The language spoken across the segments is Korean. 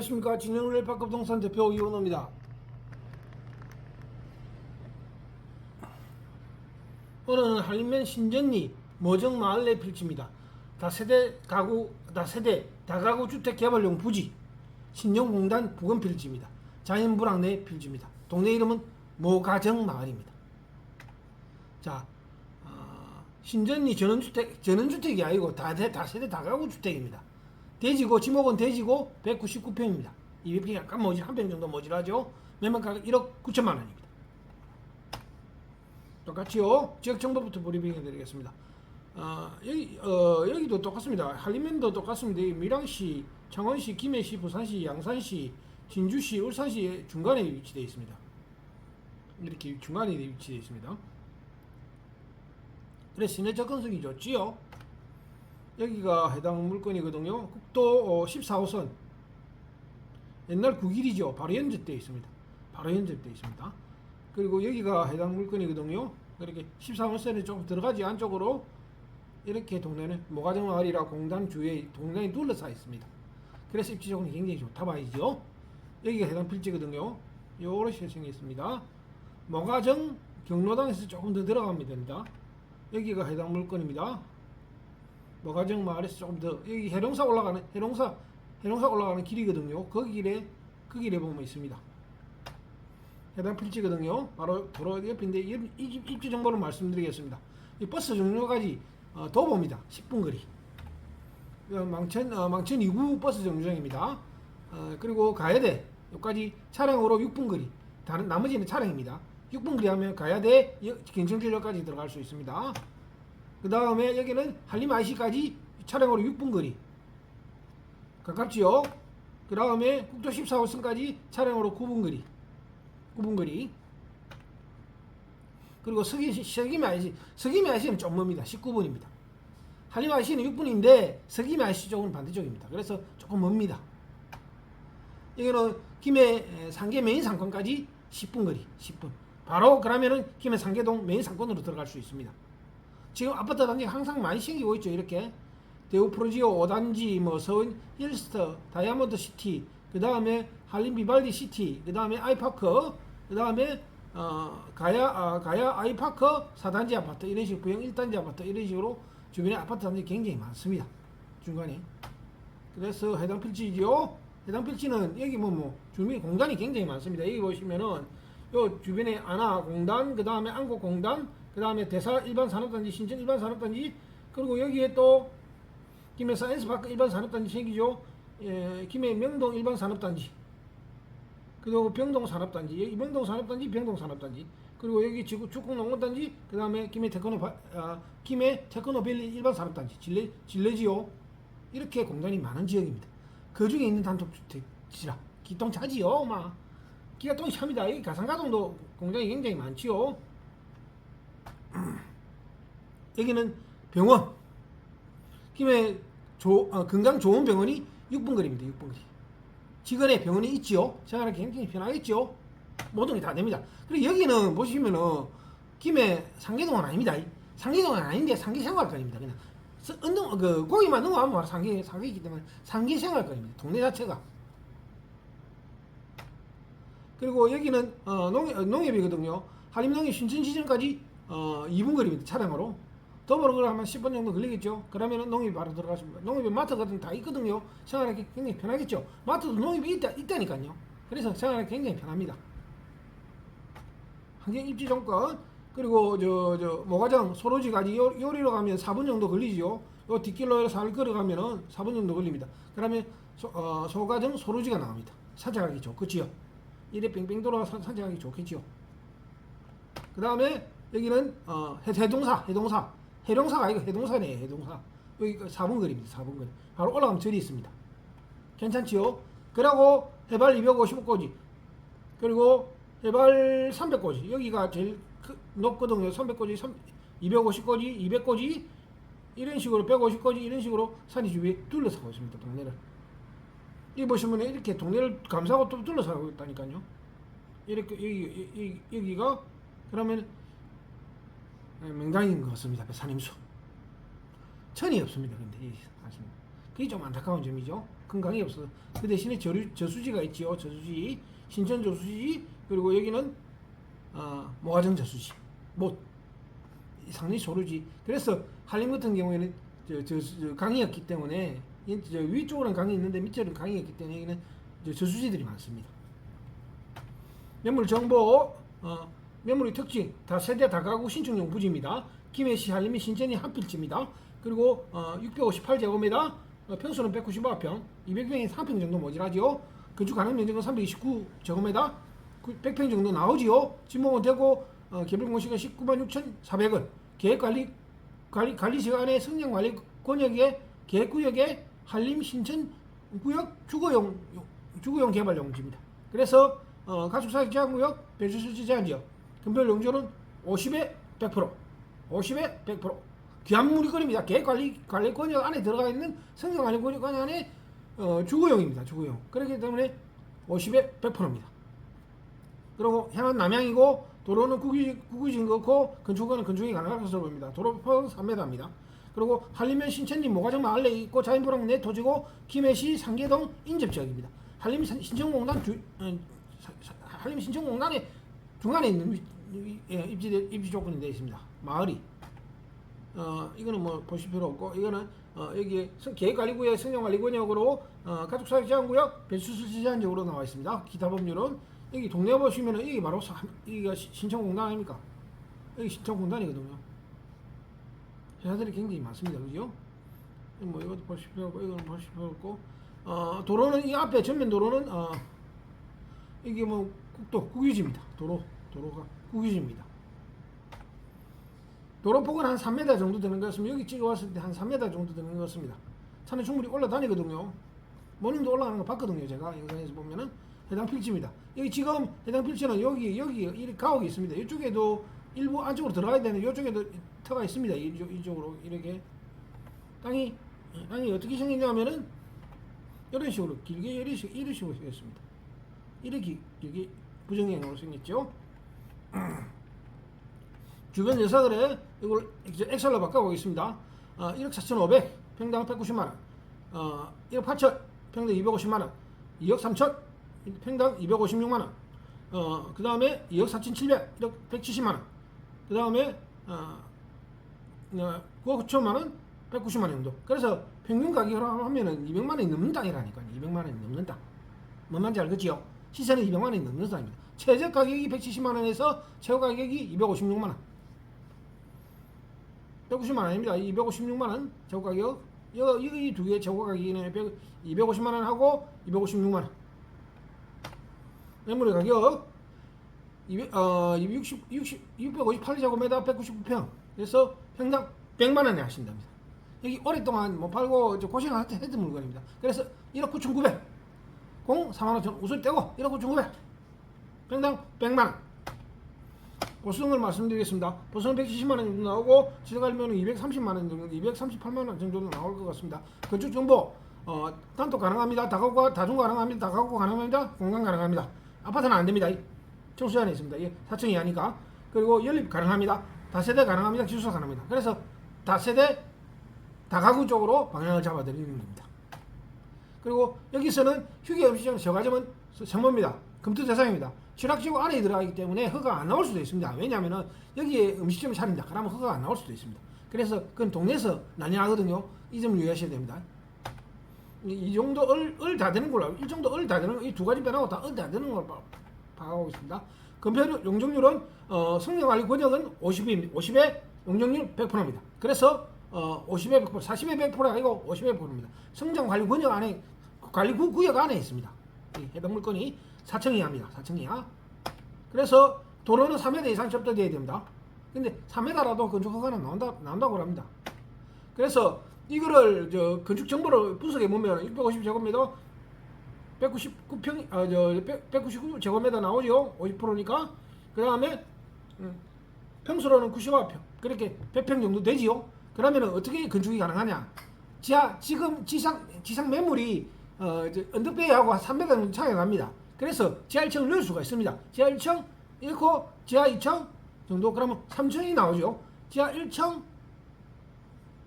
안녕하십니까 진영을 박급동산 대표 이원호입니다. 오늘은 한림면 신전리 모정 마을 내 필지입니다. 다세대 가구 다세대 다가구 주택 개발용 부지 신정공단 부근 필지입니다. 자연 불황 내 필지입니다. 동네 이름은 모가정 마을입니다. 자 어, 신전리 전원주택 전원주택이 아니고 다세 다세대 다가구 주택입니다. 대지고 지목은 대지고 199평입니다. 200평이 약간 모질 한평 정도 모질하죠. 매매가격 1억 9천만 원입니다. 똑같이요. 지역 정보부터 브리핑해 드리겠습니다. 어, 여기 어, 여기도 똑같습니다. 한림면도 똑같습니다. 이 밀양시, 창원시, 김해시, 부산시, 양산시, 진주시, 울산시 중간에 위치되어 있습니다. 이렇게 중간에 위치되어 있습니다. 그래서 시내 접근성이 좋지요. 여기가 해당 물건이거든요. 국도 어, 14호선 옛날 국일이죠. 바로 연접되어 있습니다. 바로 연접되어 있습니다. 그리고 여기가 해당 물건이거든요. 이렇게 14호선에 조금 들어가지 안쪽으로 이렇게 동네는 모가정 마을이라 공단 주위에 동네에 둘러싸 있습니다. 그래서 입지 조건이 굉장히 좋다 봐야죠. 여기가 해당 필지거든요. 요렇게 생겼습니다. 모가정 경로당에서 조금 더 들어가면 됩니다. 여기가 해당 물건입니다. 모가정 마을에서 조금 더 여기 해룡사 올라가는 해룡사 해룡사 올라가는 길이거든요. 그 길에 그 길에 보면 있습니다. 해당 필지거든요. 바로 도로 옆인데 이- 이- 입지 정보를 말씀드리겠습니다. 이 버스 정류까지 어, 도보입니다. 10분 거리. 어, 망천 어, 망천 2구 버스 정류장입니다. 어, 그리고 가야돼 여기까지 차량으로 6분 거리. 다른 나머지는 차량입니다. 6분 거리 하면 가야돼 경천길역까지 들어갈 수 있습니다. 그 다음에 여기는 한림 IC까지 차량으로 6분 거리. 가깝지요? 그 다음에 국도 14호선까지 차량으로 9분 거리. 9분 거리. 그리고 서기, 서기미 IC, 서기미 IC는 좀 멉니다. 19분입니다. 한림 IC는 6분인데 서기미 IC 쪽은 반대쪽입니다. 그래서 조금 멉니다. 여기는 김해 상계 메인 상권까지 10분 거리, 10분. 바로 그러면은 김해 상계동 메인 상권으로 들어갈 수 있습니다. 지금 아파트 단지가 항상 많이 생기고 있죠. 이렇게 대우 프로지오 5단지, 뭐 서울 힐스터, 다이아몬드 시티, 그 다음에 한림 비발디 시티, 그 다음에 아이파크, 그 다음에 어, 가야 아, 가야 아이파크 4단지 아파트 이런 식으로 부영 1단지 아파트 이런 식으로 주변에 아파트 단지 굉장히 많습니다. 중간에. 그래서 해당 필지지요. 해당 필지는 여기 뭐, 뭐 주민 공단이 굉장히 많습니다. 여기 보시면은 요 주변에 안화 공단, 그 다음에 안국 공단, 그 다음에 대사 일반 산업단지, 신천 일반 산업단지, 그리고 여기에 또 김해 사이언스파크 일반 산업단지 생기죠. 예, 김해 명동 일반 산업단지, 그리고 병동 산업단지, 여기 명동 산업단지, 병동 산업단지, 그리고 여기 지구 축구 농업단지, 그 다음에 김해 테크노 바, 아, 김해 테크노밸리 일반 산업단지, 진례 진례지요. 이렇게 공단이 많은 지역입니다. 그 중에 있는 단독주택지라 기똥차지요, 막 기가 찹니다. 여기 가상가동도 공장이 굉장히 많지요. 여기는 병원. 김해 조, 어, 건강 좋은 병원이 6분 거리입니다. 6분 거리. 지근에 병원이 있지요. 생활하기 굉장히 편하겠죠. 모든 게 다 됩니다. 그리고 여기는 보시면은 김해 상계동은 아닙니다. 상계동은 아닌데 상계 생활권입니다. 그냥 서- 운동 그 고기만 넣으면 바로 상계 상계이기 때문에 상계 생활권입니다. 동네 자체가. 그리고 여기는 어, 농, 어, 농협이거든요. 한림농협 신천지점까지 어, 2분 거리입니다. 차량으로. 더불어 그러면 10분 정도 걸리겠죠. 그러면 농협이 바로 들어가십니다. 농협에 마트 같은 데다 있거든요. 생활하기 굉장히 편하겠죠. 마트도 농협이 있다, 있다니까요. 그래서 생활하기 굉장히 편합니다. 환경 입지 정권 그리고 저 저 모가장 소로지까지 요, 요리로 가면 4분 정도 걸리지요. 요 뒷길로 살 걸어가면은 4분 정도 걸립니다. 그러면 소, 어, 소가정 소로지가 나옵니다. 산책하기 좋겠지요. 이래 뺑뺑 돌아 산- 산책하기 좋겠지요. 그 다음에 여기는 어, 해, 해동사 해동사 해룡사가 아니고 해동사네 해동사. 여기 4분 거리입니다. 4분 거리 바로 올라가면 절이 있습니다. 괜찮지요? 그리고 해발 255고지. 그리고 해발 300고지. 여기가 제일 크, 높거든요. 300고지 3, 250고지 200고지. 이런 식으로 150고지 이런 식으로 산이 주위에 둘러싸고 있습니다 동네를. 이 보시면 이렇게 동네를 감싸고 또 둘러싸고 있다니까요. 이렇게 여기, 여기, 여기가 그러면 맹당인 것 같습니다 산임수 천이 없습니다 근데 이 사실 그게 좀 안타까운 점이죠 큰 강이 없어. 그 대신에 저류, 저수지가 있지요. 저수지, 신천 저수지, 그리고 여기는 어, 모가정 저수지, 못 상리 소루지. 그래서 한림 같은 경우에는 저, 저, 저 강이었기 때문에 이- 저 위쪽으로는 강이 있는데 밑쪽으로는 강이었기 때문에 여기는 저 저수지들이 많습니다. 매물 정보, 어, 매물의 특징, 다 세대 다가구 신축용 부지입니다. 김해시 한림이 신천이 한 필지입니다. 그리고 어, 658제곱미터, 어, 평수는 195평, 200평에 3평 정도 모자라지요. 건축 가능 면적은 329제곱미터, 100평 정도 나오지요. 진목은 되고 어, 개별 공시가 19만 6,400원. 계획 관리 관리 시간에 성장 관리 권역에 계획 구역에 한림 신천 구역 주거용 주거용 개발 용지입니다. 그래서 어, 가축사육 제한구역 배수수지 제한지역 금별 용적은 50에 100% 50에 100% 귀한 물건입니다. 계획 관리 관리 권역 안에 들어가 있는 성장 관리 권역 안에 어, 주거용입니다. 주거용. 그렇기 때문에 50에 100%입니다. 그리고 향은 남향이고 도로는 국유, 국유진 그렇고 건축은 건축이 가능할 것으로 보입니다. 도로 폭은 3m입니다. 그리고 한림면 신천리 모가정 마을에 있고 자연보랑 내 토지고 김해시 상계동 인접지역입니다. 한림 신- 신천공단 주, 어, 한림 신천공단의 중간에 있는 예, 입지 입지 조건이 되어 있습니다. 마을이 어 이거는 뭐 보실 필요 없고 이거는 어 여기 계획관리구역 성형관리구역으로 어 가족사육 제한구역 배수수지 제한적으로 나와 있습니다. 기타 법률은 여기 동네 보시면은 여기 바로 사- 시- 신청공단 아닙니까? 여기 신청공단이거든요. 회사들이 굉장히 많습니다. 그죠? 뭐 이것도 보실 필요 없고 이거는 보실 필요 없고 어 도로는 이 앞에 전면 도로는 어 이게 뭐 국도 국유지입니다. 도로 도로가 국유지입니다. 도로폭은 한 3m 정도 되는 것 같습니다. 여기 찍어왔을 때 한 3m 정도 되는 것 같습니다. 차는 충분히 올라다니거든요. 모닝도 올라가는 거 봤거든요. 제가 영상에서 보면은 해당 필지입니다. 여기 지금 해당 필지는 여기 여기 이 가옥이 있습니다. 이쪽에도 일부 안쪽으로 들어가야 되는 이쪽에도 터가 있습니다. 이쪽, 이쪽으로 이렇게 땅이 땅이 어떻게 생겼냐면은 이런 식으로 길게 이런 식 이런 식으로 생겼습니다. 이렇게 길게 부정형으로 생겼죠. 주변 여사들의 이걸 엑셀로 바꿔보겠습니다. 어, 1억 4,500 평당 190만 원, 어, 1억 8천 평당 250만 원, 2억 3천 평당 256만 원, 어, 그 다음에 2억 4,700 1억 170만 원, 그 다음에 어, 어, 9억 9천만 원 190만 원 정도. 그래서 평균 가격으로 하면은 200만 원이 넘는 땅이라니까요. 200만 원이 넘는 땅. 뭔 말인지 알겠지요? 시세는 200만 원이 넘는 땅입니다. 최저 가격이 170만 원에서 최고 가격이 256만 원. 190만 원 아닙니다. 256만 원 최고 가격. 여기 이두 개 최고 가격이네. 250만 원 하고 256만 원. 매물의 가격 200, 어, 260, 60, 658제곱미터 199평. 그래서 평당 100만 원에 하신답니다. 여기 오랫동안 못 팔고 저 고생을 했던 물건입니다. 그래서 1억 9,900. 공 4만 5천 우선 떼고 1억 9,900. 평당 100만 원. 보수등을 말씀드리겠습니다. 보수는 170만 원 정도 나오고 지적하면 230만 원 정도, 238만 원 정도 나올 것 같습니다. 건축 정보 어, 단독 가능합니다. 다가구 다중 가능합니다. 다가구 가능합니다. 공간 가능합니다. 아파트는 안 됩니다. 청수 안에 있습니다. 예, 4층 이하니까 그리고 연립 가능합니다. 다세대 가능합니다. 기숙사 가능합니다. 그래서 다세대 다가구 쪽으로 방향을 잡아드리는 겁니다. 그리고 여기서는 휴게 음식점 저가점은 전부입니다. 검토 대상입니다. 취락지구 안에 들어가기 때문에 허가 안 나올 수도 있습니다. 왜냐하면 여기에 음식점을 차린다. 그러면 허가가 안 나올 수도 있습니다. 그래서 그건 동네에서 난해하거든요. 이 점 유의하셔야 됩니다. 이, 이 정도 얼, 얼 다 되는 걸로, 이 정도 얼 다 되는, 이 두 가지 변하고 다 얼 다 되는 걸 봐- 파악하고 있습니다. 건폐율 용적률은, 어, 성령관리 권역은 50이, 50에 용적률 100%입니다. 그래서, 어, 50에 100%, 40에 100%가 아니고 50에 100%입니다. 성장 관리 권역 안에, 관리 구, 구역 안에 있습니다. 이 해당 물건이 4층 이하입니다. 4층 이하. 그래서 도로는 3m 이상 접대돼야 됩니다. 근데 3m라도 건축 허가는 나온다, 나온다고 합니다. 그래서 이거를 저 건축 정보를 분석해 보면 650제곱미터 199평 아저 199제곱미터 나오죠. 50%니까 그 다음에 음, 평수로는 95평 그렇게 100평 정도 되지요. 그러면 어떻게 건축이 가능하냐? 지하 지금 지상 지상 매물이 어 언덕배하고 한 3m 정도 차이가 납니다. 그래서 지하 1층을 넣을 수가 있습니다. 지하 1층 잃고 지하 2층 정도 그러면 3층이 나오죠. 지하 1층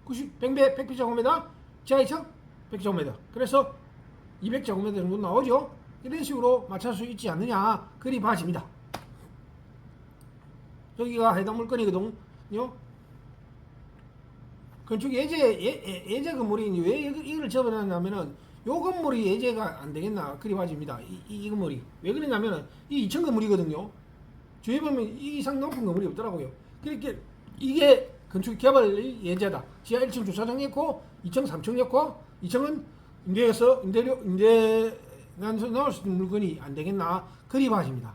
90, 100배, 100제곱미터, 지하 2층 100제곱미터. 그래서 200제곱미터 정도 나오죠. 이런 식으로 맞출 수 있지 않느냐 그리 봐집니다. 여기가 해당 물건이거든요. 건축 예제 예, 예, 예 제 건물이 왜 이걸- 접어놨냐면은 요 건물이 예제가 안 되겠나 그리 봐집니다. 이, 이, 이 건물이 왜 그러냐면은 이 2층 건물이거든요. 주위에 보면 이 이상 높은 건물이 없더라고요. 그렇게 이게 건축 개발 예제다. 지하 1층 주차장 있고 2층 3층 있고 2층은 임대해서 임대료 임대 난서 나올 수 있는 물건이 안 되겠나 그리 봐집니다.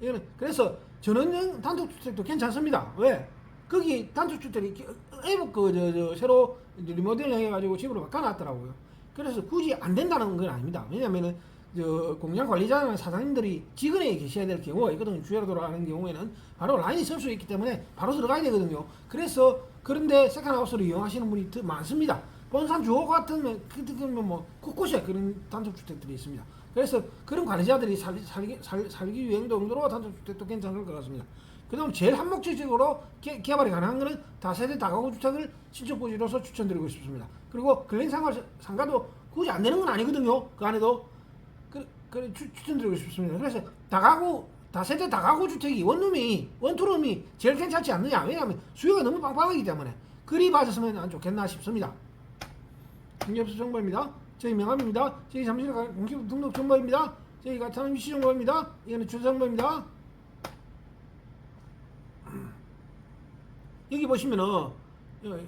이거는 그래서 전원형 단독주택도 괜찮습니다. 왜? 거기 단독주택이 애복 그저 저 새로 리모델링 해가지고 집으로 바꿔놨더라고요. 그래서 굳이 안 된다는 건 아닙니다. 왜냐면은 저 공장 관리자나 사장님들이 직원에 계셔야 될 경우가 있거든요. 주회로 돌아가는 경우에는 바로 라인이 설 수 있기 때문에 바로 들어가야 되거든요. 그래서 그런데 세컨하우스를 이용하시는 분이 더 많습니다. 본산 주호 같은 그뭐 뭐 곳곳에 그런 단독주택들이 있습니다. 그래서 그런 관리자들이 살, 살기, 살, 살기 위한 정도로 단독주택도 괜찮을 것 같습니다. 그다음 제일 한목적으로 개, 개발이 가능한 것은 다세대 다가구 주택을 신축부지로서 추천드리고 싶습니다. 그리고 근린생활 상가도 굳이 안 되는 건 아니거든요. 그 안에도 그, 그 추, 추천드리고 싶습니다. 그래서 다가구 다세대 다가구 주택이 원룸이 원투룸이 제일 괜찮지 않느냐? 왜냐하면 수요가 너무 빵빵하기 때문에 그리 봐줬으면 안 좋겠나 싶습니다. 공개업소 정보입니다. 저희 명함입니다. 저희 잠실 공기업 등록 정보입니다. 저희가 타는 위치 정보입니다. 이거는 주소 정보입니다. 여기 보시면은 여기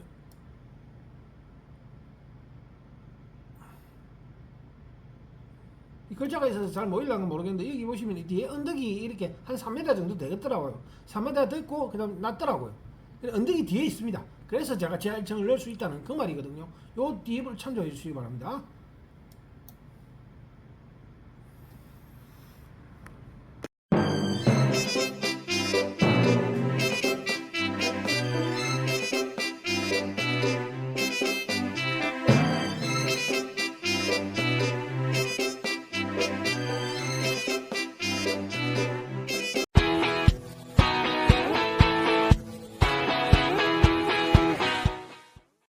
이 글자가 있어서 잘 모일랑은 모르겠는데 여기 보시면 이 뒤에 언덕이 이렇게 한 3m 정도 되겠더라고요. 3m 됐고 그다음 낮더라고요. 언덕이 뒤에 있습니다. 그래서 제가 1층을 넣을 수 있다는 그 말이거든요. 요 뒤를 참조해 주시기 바랍니다.